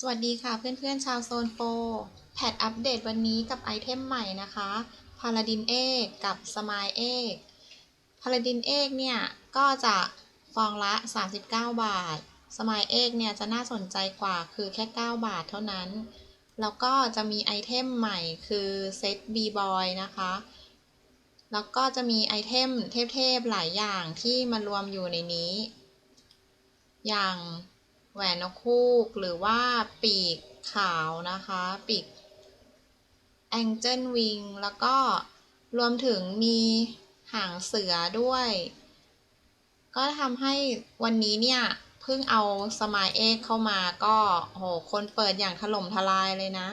สวัสดีค่ะเพื่อนๆชาวโซนโฟแพทอัปเดตวันนี้กับไอเทมใหม่นะคะพา l าดินเอกกับสมายเอกพา l าดินเอกเนี่ย ก็จะฟองละ 39 บาท สมายเอกเนี่ย จะน่าสนใจกว่าคือแค่ 9 บาทเท่านั้น แล้วก็จะมีไอเทมใหม่คือเซตบีบอยนะคะ แล้วก็จะมีไอเทมเทพๆหลายอย่างที่มารวมอยู่ในนี้ อย่าง แหวนนกคูกหรือว่าปีกขาวนะคะ ปีกแองเจิลวิงแล้วก็รวมถึงมีหางเสือด้วย ก็ทำให้วันนี้เนี่ยเพิ่งเอาสมายเอ็กเข้ามาก็โหคนเปิดอย่างถล่มทลายเลยนะ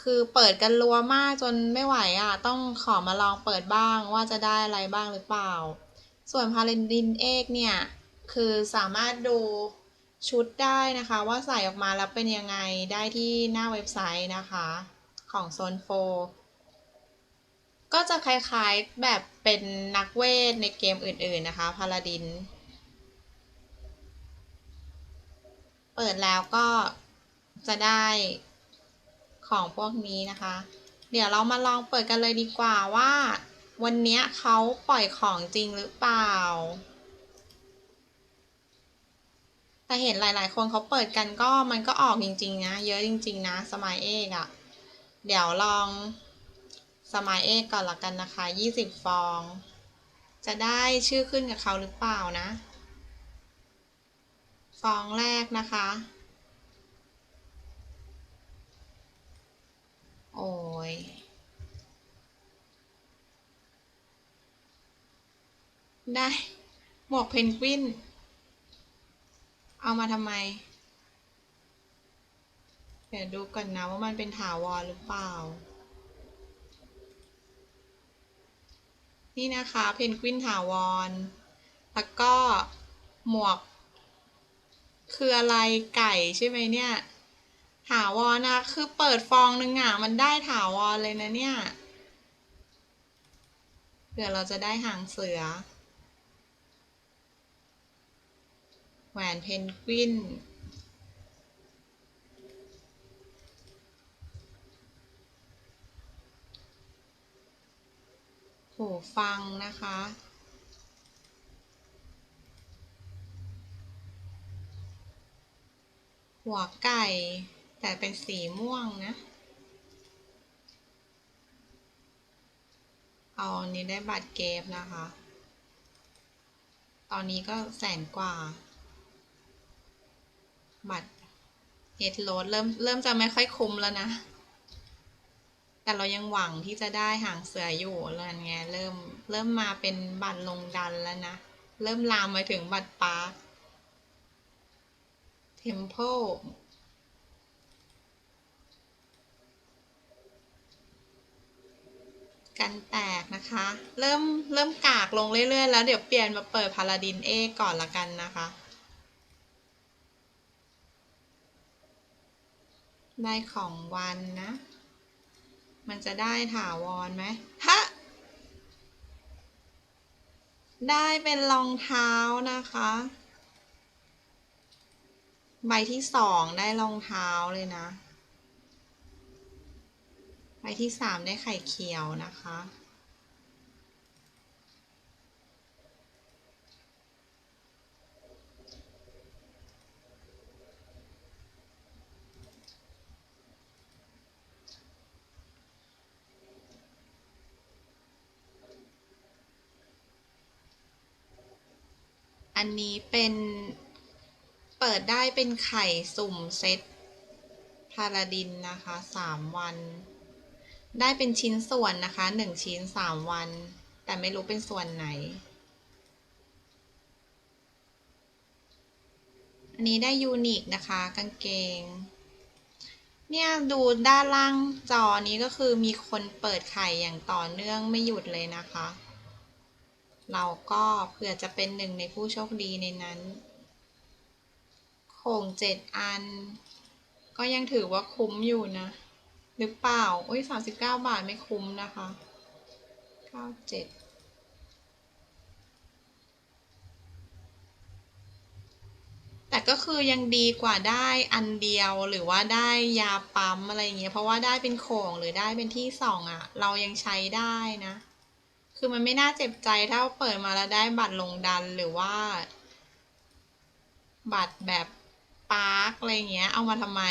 คือเปิดกันรัวมากจนไม่ไหวอะ ต้องขอมาลองเปิดบ้างว่าจะได้อะไรบ้างหรือเปล่า ส่วนพาเลนดินเอกเนี่ย คือสามารถดู ชุดได้นะคะว่าใส่ออกมาแล้วเป็นยังไงได้ที่หน้าเว็บไซต์นะคะ ของโซนโฟก็จะคล้ายๆแบบเป็นนักเวทในเกมอื่นๆนะคะพาลาดิน เปิดแล้วก็จะได้ของพวกนี้นะคะ เดี๋ยวเรามาลองเปิดกันเลยดีกว่าว่า วันนี้เขาปล่อยของจริงหรือเปล่า แต่เห็นหลาย ๆ คนเขาเปิดกันก็มันก็ออกจริง ๆ นะ เยอะจริง ๆ นะ สมายเอกอะเดี๋ยวลองสมายเอกก่อนละกันนะคะ 20 ฟอง จะได้ชื่อขึ้นกับเขาหรือเปล่านะ ฟองแรกนะคะ โอ้ยได้ หมวกเพนกวิน เอามาทำไม เดี๋ยวดูก่อนนะว่ามันเป็นถาวรหรือเปล่า นี่นะคะ เพนกวินถาวร แล้วก็หมวก คืออะไรไก่ใช่ไหมเนี่ย ถาวรนะ คือเปิดฟองหนึ่งอะ มันได้ถาวรเลยนะเนี่ยเดี๋ยวเราจะได้หางเสือ แหวนเพนกวิน หูฟังนะคะ หัวไก่ แต่เป็นสีม่วงนะ เอาอันนี้ได้บัตรเกฟนะคะ ตอนนี้ก็แสนกว่า บัตรเฮดโรดเริ่มเริ่มจะไม่ค่อยคุ้มแล้วนะ แต่เรายังหวังที่จะได้หางเสืออยู่แล้วไงเริ่มเริ่มมาเป็นบัตรลงดันแล้วนะ เริ่มลามไปถึงบัตรปาร์คเทมเพลกันแตกนะคะ เริ่มเริ่มกากลงเรื่อยๆ แล้วเดี๋ยวเปลี่ยนมาเปิดพาลาดินเอก่อนละกันนะคะ ได้ของวันนะ มันจะได้ถาวรไหมฮะ ได้เป็นรองเท้านะคะ ใบที่สองได้รองเท้าเลยนะ ใบที่สามได้ไข่เขียวนะคะ อันนี้เป็นเปิดได้เป็นไข่สุ่มเซตพาลาดินนะคะสามวัน ได้เป็นชิ้นส่วนนะคะหนึ่งชิ้นสามวัน แต่ไม่รู้เป็นส่วนไหน อันนี้ได้ยูนิคนะคะกางเกง เนี่ยดูด้านล่างจอนี้ก็คือมีคนเปิดไข่อย่างต่อเนื่องไม่หยุดเลยนะคะ เราก็เผื่อจะเป็นหนึ่งในผู้โชคดีในนั้น โข่งเจ็ดอัน ก็ยังถือว่าคุ้มอยู่นะ หรือเปล่า อุ้ยสามสิบเก้าบาทไม่คุ้มนะคะเก้าเจ็ดแต่ก็คือยังดีกว่าได้อันเดียวหรือว่าได้ยาปั๊มอะไรอย่างเงี้ยเพราะว่าได้เป็นโข่งหรือได้เป็นที่สองอะ่ะ เรายังใช้ได้นะ คือมันไม่น่าเจ็บใจถ้าเปิดมาแล้วได้บัตรลงดันหรือว่า บัตรแบบปาร์คอะไรเงี้ย เอามาทำไม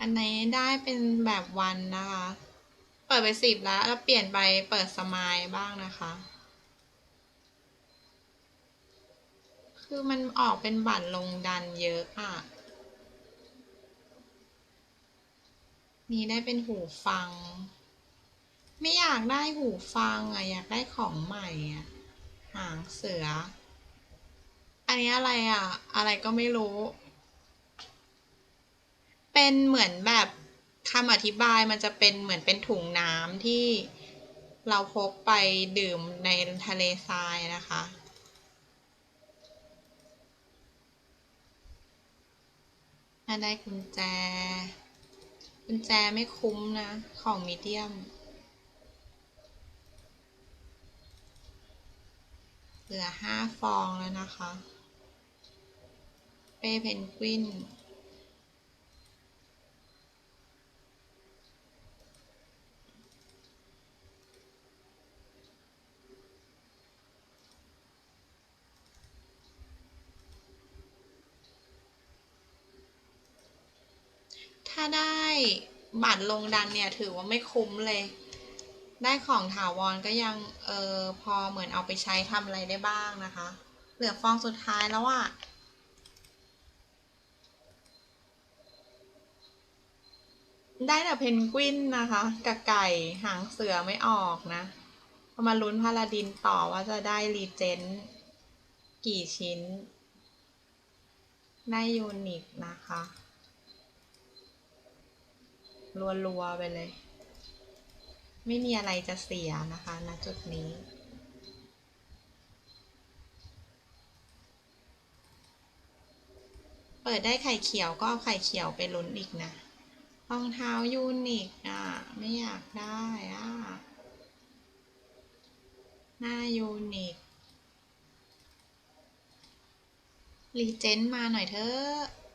อันนี้ได้เป็นแบบวันนะคะ เปิดไปสิบแล้ว แล้วเปลี่ยนไปเปิดสมายบ้างนะคะ คือมันออกเป็นบัตรลงดันเยอะอะนี่ได้เป็นหูฟัง ไม่อยากได้หูฟังอะ อยากได้ของใหม่อะ หางเสือ อันนี้อะไรอะ อะไรก็ไม่รู้ เป็นเหมือนแบบคำอธิบายมันจะเป็นเหมือนเป็นถุงน้ำที่เราพกไปดื่มในทะเลทรายนะคะถ้าได้กุญแจ กุญแจไม่คุ้มนะ ของมีเดียม เหลือห้าฟองแล้วนะคะ เป้เพนกวิน ถ้าได้บัตรลงดันเนี่ย ถือว่าไม่คุ้มเลย ได้ของถาวรก็ยังเออพอเหมือนเอาไปใช้ทำอะไรได้บ้างนะคะ เหลือฟองสุดท้ายแล้วอะได้แต่เพนกวินนะคะกับไก่หางเสือไม่ออกนะเอมาลุ้นพาลาดินต่อว่าจะได้รีเจนกี่ชิ้น ได้ยูนิคนะคะรัวๆไปเลย ไม่มีอะไรจะเสียนะคะณจุดนี้ เปิดได้ไข่เขียวก็เอาไข่เขียวไปลุ้นอีกนะรองเท้ายูนิคอะ ไม่อยากได้อะ หน้ายูนิครีเจนมาหน่อยเถอะ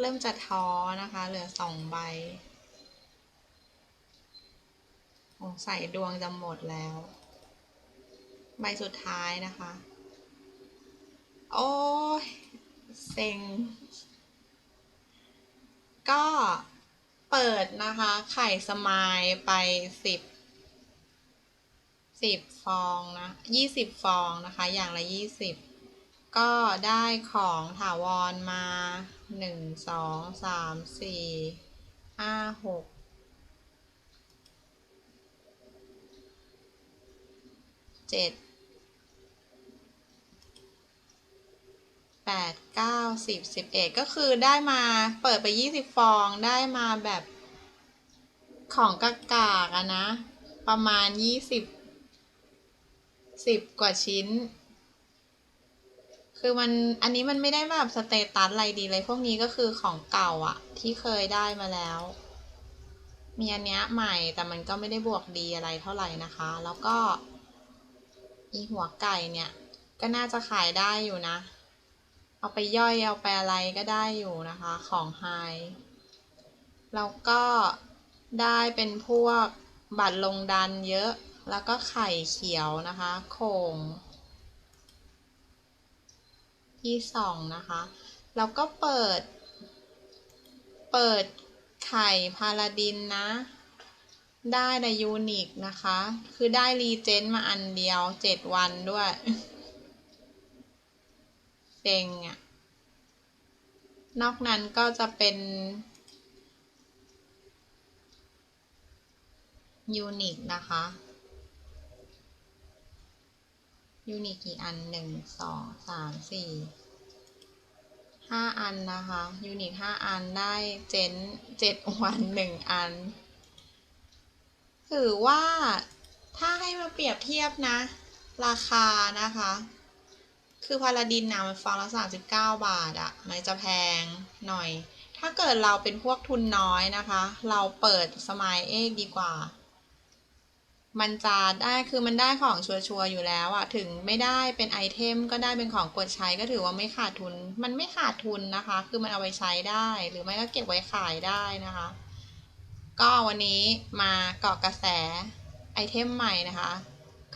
เริ่มจะท้อนะคะ เหลือสองใบสงสัยดวงจะหมดแล้ว ใบสุดท้ายนะคะ โอ้ยเซ็ง ก็เปิดนะคะ ไข่สมายไปสิบสิบฟองนะยี่สิบฟองนะคะ อย่างละยี่สิบ ก็ได้ของถาวรมา หนึ่งสองสามสี่ห้าหกเจ็ดแปดเก้าสิบสิบเอ็ดก็คือได้มาเปิดไปยี่สิบฟองได้มาแบบของกากากอะนะ ประมาณยี่สิบสิบกว่าชิ้น คือมันอันนี้มันไม่ได้แบบสเตตัสอะไรดีเลย พวกนี้ก็คือของเก่าอะที่เคยได้มาแล้ว มีอันเนี้ยใหม่แต่มันก็ไม่ได้บวกดีอะไรเท่าไหร่นะคะ แล้วก็ อีหัวไก่เนี่ย ก็น่าจะขายได้อยู่นะ เอาไปย่อยเอาไปอะไรก็ได้อยู่นะคะของไฮแล้วก็ได้เป็นพวกบัตรลงดันเยอะ แล้วก็ไข่เขียวนะคะโข่ง ที่สองนะคะ แล้วก็เปิด เปิดไข่พาลาดินนะ ได้ในยูนิคนะคะ คือได้รีเจนมาอันเดียวเจ็ดวันด้วยเซ็งอะนอกนั้นก็จะเป็นยูนิคนะคะ ยูนิคกี่อันหนึ่งสองสามสี่ห้าอันนะคะ ยูนิคห้าอันได้เจนเจ็ดวันหนึ่งอัน ถือว่าถ้าให้มาเปรียบเทียบนะ ราคานะคะ คือพาราดินนะมันฟองละ39บาทอะมันจะแพงหน่อย ถ้าเกิดเราเป็นพวกทุนน้อยนะคะ เราเปิดสมายเอกดีกว่า มันจะได้คือมันได้ของชัวร์ๆอยู่แล้วอะถึงไม่ได้เป็นไอเทมก็ได้เป็นของกดใช้ก็ถือว่าไม่ขาดทุน มันไม่ขาดทุนนะคะ คือมันเอาไปใช้ได้ หรือไม่ก็เก็บไว้ขายได้นะคะ ก็วันนี้มาเกาะกระแสไอเทมใหม่นะคะ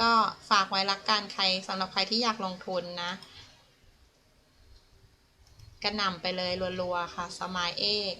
ก็ฝากไว้ละกันใครสำหรับใครที่อยากลงทุนนะกระหน่ำไปเลยรัวๆค่ะสมายเอก